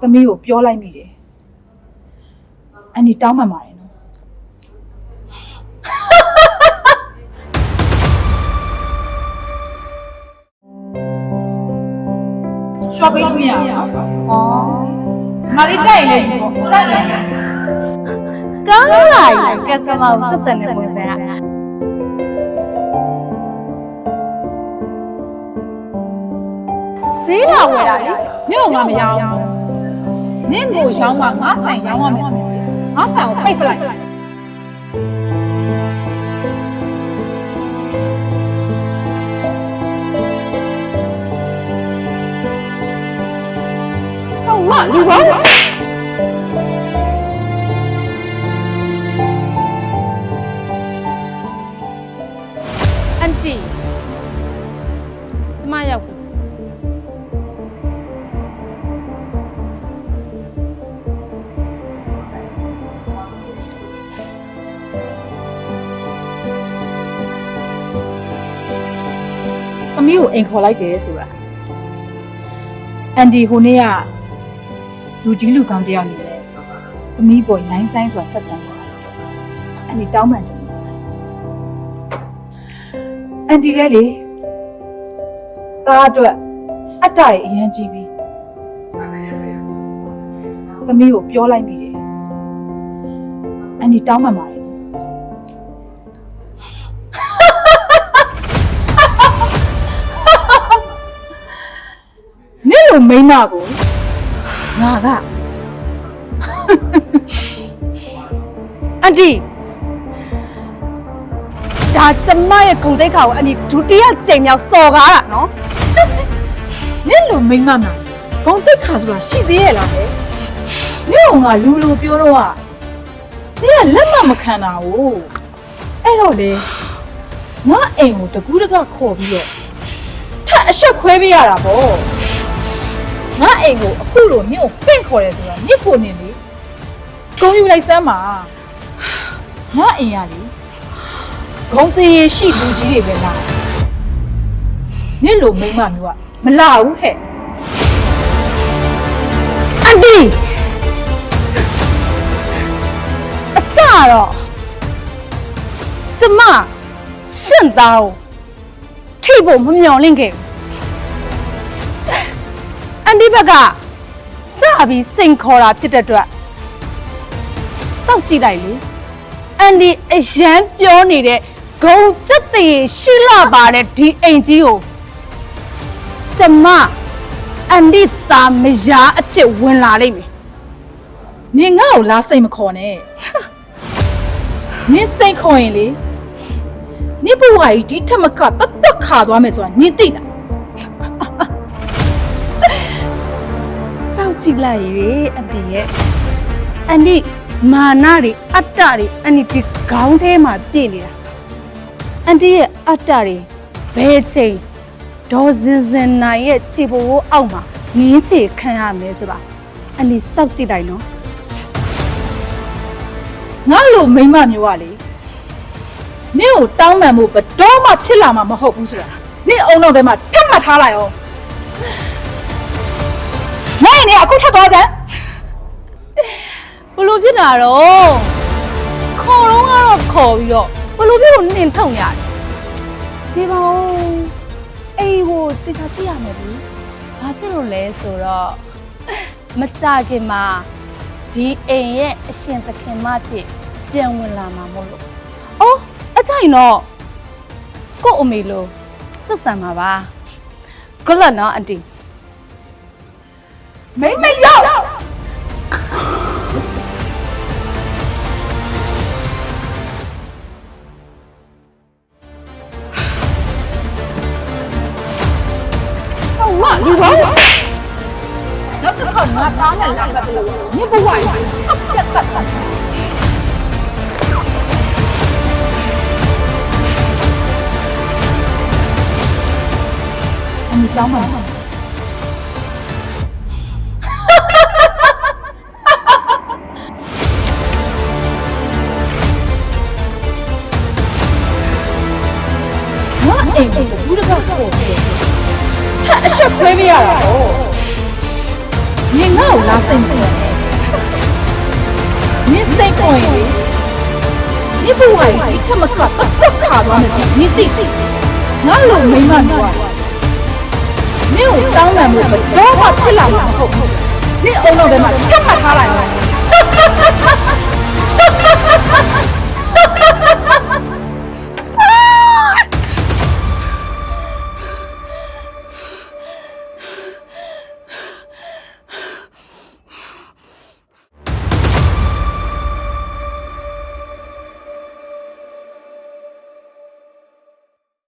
သမီးကိုပြောလိုက်မိတယ်အန်ဒီတောင်းပန်ပါတယ်နော်ရှော့ပေးလို့မရဘူးနော်ဩမလေးကြိုက်ရင်လည်းပေါ့ကြိုက်ရင်လည်းကောင်းလာရင်ကက်စတမာကိုဆက်ဆံတဲ့ပုံစံကဈေးလာဝယ်တာလေမြို့ကငါမရောင်း ဘူးနင့်ကိုရောင်းမှငါဆိုင်ရောင်းရမယ်ဆိုရင်ငါဆိုင်ကိုပိတ်ပလိုက်ဟုတ်မလူပါအန်တီကျမရောက်ပြီ သမီးကိုအိမ်ခေါ်လိုက်တယ်ဆိုတာအန်ဒီဟိုနေ့ကလူကြီးလူကောင်းတယောက်နေတယ်သမီးပေါ်ရိုင်းဆိုင်ဆိုတာဆက်ဆံတယ်အန်ဒီတောင်းပန်ချင်တယ်အန်ဒီလည်းလေတားအတွက်အတ္တတွေအရင်ကြီးပြီးသမီးကိုပြောလိုက်မိတယ်အန်ဒီတောင်းပန်ပါတယ် နော်နင့်လိုမိန်းမကိုငါကအန်တီဒါကျမရဲ့ဂုံတိတ်ခါကိုအန်တီဒုတိယကြိမ်မြောက်စော်ကားတာနော်နင့်လိုမိန်းမမှာဂုံတိတ်ခါဆိုတာရှိသေးရဲ့လားဟဲ့နင့်ကငါလူလိုပြောတော့ကနင့်ကလက်မမခံတာ哦အဲ့တော့လေငါအိမ်ကိုတကူးတကခေါ်ပြီးတော့ထပ်အဆက်ခွဲပေးရတာပေါ့ ငါအိမ်ကိုအခုလိုနင့်ကိုပင့်ခေါ်တယ်ဆိုတော့နင့်ကိုနေလေဂုံယူလိုက်စမ်းပါငါအိမ်ရလေဂုံသေးရရှိလူကြီးတွေပဲလားနင့်လိုမိန်းမမျိုးကမလာဘူးဟဲ့အန်တီအစတော့ကျမရှင့်သားကိုထိဖို့မမျော်လင့်ခဲ့ဘူး အန်တီဘက်ကစပြီးစိန်ခေါ်တာဖြစ်တဲ့အတွက်စောက်ကြည့်လိုက်လေအန်တီအရန်ပြောနေတဲ့ဂုံစက်တည်ရှိလာပါတဲ့ဒီအိမ်ကြီးကိုကျမအန်တီသားမယားအဖြစ်ဝင်လာလိမ့်မယ်နင်ငါ့ကိုလာစိတ်မခေါ်နဲ့နင်စိတ်ခေါ်ရင်လေနင်ဘဝကြီးဒီထက်မကတတ်တက်ခါသွားမယ်ဆိုတာနင်သိလား က်ကြည့်လိုက်ရေအန်တီရဲ့အန်တီမာနတွေအတ္တတွေအန်တီဒီခေါင်းထဲမှာပြည့်နေတာအန်တီရဲ့အတ္တတွေဘယ်ချိန်ဒေါ်စင်စင်နိုင်ရဲ့ခြေဘိုးအောက်မှာငင်းချေခံရမယ်ဆိုတာအန်တီစောက်ကြည့်လိုက်နော်ငါလိုမိန်းမမျိုးကလေနင်ကိုတောင်းပန်ဖို့ဘယ်တော့မှဖြစ်လာမှာမဟုတ်ဘူးဆိုတာနင်အုံနောက်ထဲမှာထပ်မှတ်ထားလိုက်အောင် အခုထပ်သွားစမ်းဘလို့ဖြစ်တာတော့ခေါ်တော့ကတော့ခေါ်ပြီးတော့ဘလို့ဖြစ်လို့နင်ထုတ်ရတယ်ဒီပါဦးအိမ်ကိုတေချာကြည့်ရမယ်ဘူးဘာဖြစ်လို့လဲဆိုတော့မကြခင်မှာဒီအိမ်ရဲ့အရှင်သခင်မဖြစ်ပြန်ဝင်လာမှာမို့လို့။အော်အကြိုင်တော့ကို့အမေလို့ဆက်ဆံမှာပါ။ good luck နော်အန်တီ မိမရောက်ဟုတ်မလူပါနောက်တစ်ခါငါသားနဲ့လာပတ်လို့ညဘဝကြီးပြ ခွဲပေးရတာပေါ့ငင်ငါ့ကိုလာစိတ်မဝင်နဲ့နင်းစိတ်ကိုရင်လေဒီဘဝကြီးဒီထက်မကတ်တက်ခါသွားမယ်နင်းသိငါလိုမိမမျိုးကနင်းကိုတောင်းပန်မှုဘယ်တော့မှဖြစ်လာမှာမဟုတ်ဘူးနင်းအုံတော့ဘယ်မှာထပ်မှတ်ထားလိုက်မယ်